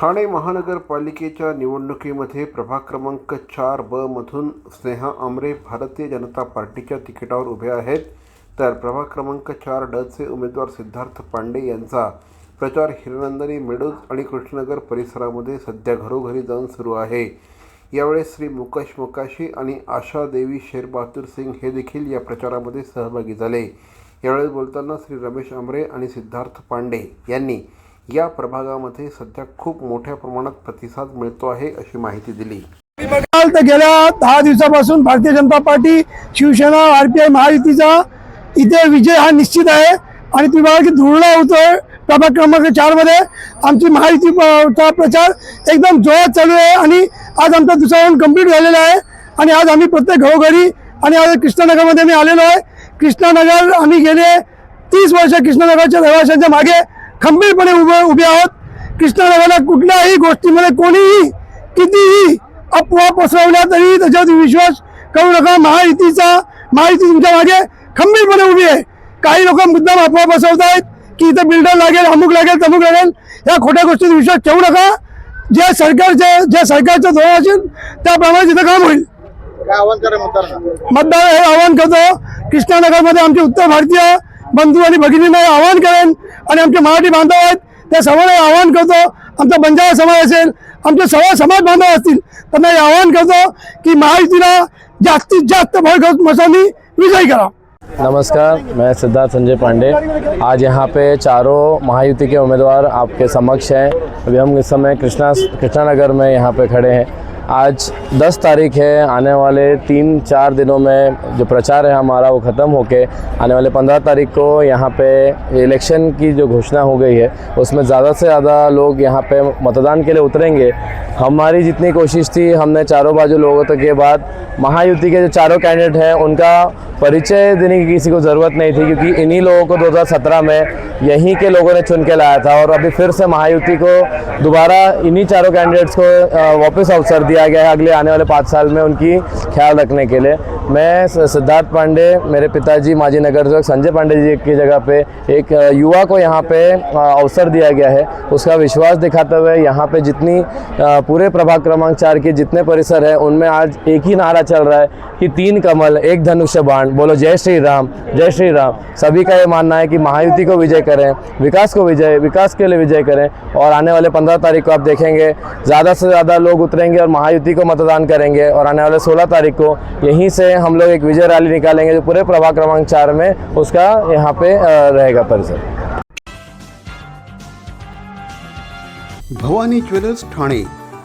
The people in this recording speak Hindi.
ठाणे महानगरपालिकेच्या निवडणुकीमध्ये प्रभाग क्रमांक चार ब मधून स्नेहा आमरे भारतीय जनता पार्टीच्या तिकिटावर उभे आहेत. तर प्रभाग क्रमांक चार ड चे उमेदवार सिद्धार्थ पांडे यांचा प्रचार हिरनंदनी मेडूज आणि कृष्णनगर परिसरामध्ये सध्या घरोघरी जाऊन सुरू आहे. यावेळेस श्री मुकेश मोकाशी आणि आशा देवी शेरबहादूर सिंग हे देखील या प्रचारामध्ये सहभागी झाले. यावेळेस बोलताना श्री रमेश आमरे आणि सिद्धार्थ पांडे यांनी या प्रभागामध्ये सध्या खूप मोठ्या प्रमाणात प्रतिसाद मिळतो आहे अशी माहिती दिली. बघाल तर गेल्या दहा दिवसापासून भारतीय जनता पार्टी शिवसेना आरपीआय महायुतीचा इथे विजय हा निश्चित आहे. आणि तुम्ही बघा की धुळला होतोय प्रभाग क्रमांक चारमध्ये. आमची महायुती चा प्रचार एकदम जोरात चालू आहे आणि आज आमचा दुसरा राऊंड कंप्लीट झालेला आहे. आणि आज आम्ही प्रत्येक घरोघरी आणि आज कृष्णानगरमध्ये मी आलेलो आहे. कृष्णानगर आम्ही गेले तीस वर्ष कृष्णानगरच्या रहिवाशांच्या मागे खंबीरपणे उभे उभे आहोत. कृष्णानगरला कुठल्याही गोष्टीमध्ये कोणीही कितीही अफवा पसरवल्या तरी त्याच्यावरती विश्वास करू नका. महायुतीचा महायुती तुमच्या मागे खंबीरपणे उभी आहे. काही लोक मुद्दाम अफवा पसरवतायत की इथं बिल्डर लागेल अमुक लागेल तमुक लागेल. या खोट्या गोष्टीत विश्वास ठेवू नका. जे सरकारचे जे सरकारचं धोरण असेल त्याप्रमाणे तिथं काम होईल. मतदार हे आवाहन करतो. कृष्णानगरमध्ये आमचे उत्तर भारतीय बंधू आणि भगिनींना आवाहन करेन आणि आमचे मराठी बांधव आहेत, त्या सर्वांना आवाहन करतो. आमचा बंजारा समाज असेल, आमचे सर्व समाज बांधव असतील, त्यांना आवाहन करतो की महायुतीला जास्तीत जास्त भरघोस मतांनी विजयी करा. नमस्कार, मैं सिद्धार्थ संजय पांडे. आज यहाँ पे चारों महायुति के उम्मीदवार आपके समक्ष हैं। अभी हम इस समय कृष्णा कृष्णा नगर में यहाँ पे खड़े हैं। आज 10 तारीख है, आने वाले तीन, चार दिनों में जो प्रचार है हमारा वो ख़त्म होके आने वाले 15 तारीख को यहाँ पे इलेक्शन की जो घोषणा हो गई है, उसमें ज़्यादा से ज़्यादा लोग यहाँ पे मतदान के लिए उतरेंगे। हमारी जितनी कोशिश थी, हमने चारों बाजू लोगों तक ये बाद महायुति के जो चारों कैंडिडेट हैं, उनका परिचय देने की किसी को ज़रूरत नहीं थी, क्योंकि इन्हीं लोगों को 2017 में यहीं के लोगों ने चुन के लाया था और अभी फिर से महायुति को दोबारा इन्हीं चारों कैंडिडेट्स को वापस अवसर दिया गया है अगले आने वाले पाँच साल में उनकी ख्याल रखने के लिए। मैं सिद्धार्थ पांडे, मेरे पिताजी माजी नगर सेवक संजय पांडे जी की जगह पे एक युवा को यहाँ पे अवसर दिया गया है। उसका विश्वास दिखाते हुए यहाँ पे जितनी पूरे प्रभाग क्रमांक चार के जितने परिसर हैं, उनमें आज एक ही नारा चल रहा है कि तीन कमल, एक धनुष्य बाण। बोलो, जय श्री राम जय श्री राम सभी का ये मानना है कि महायुति को विजय करें, विकास को विजय, विकास के लिए विजय करें और आने वाले पंद्रह तारीख को आप देखेंगे, ज़्यादा से ज़्यादा लोग उतरेंगे और महायुति को मतदान करेंगे और आने वाले सोलह तारीख को यहीं से हम लोग एक विजय रैली निकालेंगे जो पूरे प्रभाग क्रमांक चार में उसका यहाँ पे रहेगा परिसर। भवानी ज्वेलर्स ठाणे।